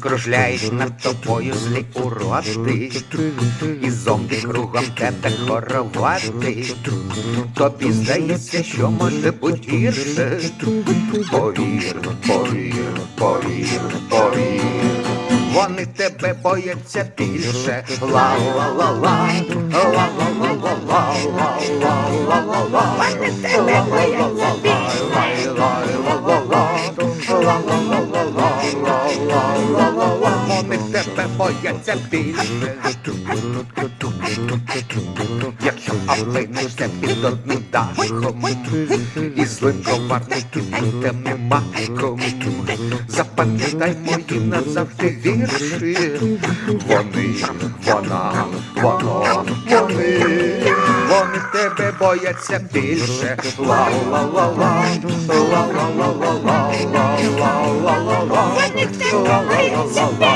Кружляєш над тобою злі уроти, і зомбі кругом тебе хоровати. Тобі здається, що може бути гірше. Повір, повір, повір, повір. Вони тебе бояться більше. Ла-ла-ла-ла, ла-ла-ла-ла-ла, ла-ла-ла-ла-ла. Вони тебе бояться тебе бояться більше. Якщо опинишся під одну дахом, і злим коварників не маком, запам'ятай мої назавжди вірші. Вони, вона, воно, вони, вони тебе бояться більше. Ла-ла-ла-ла, ла-ла-ла-ла-ла, ла-ла-ла-ла-ла, ла-ла-ла-ла.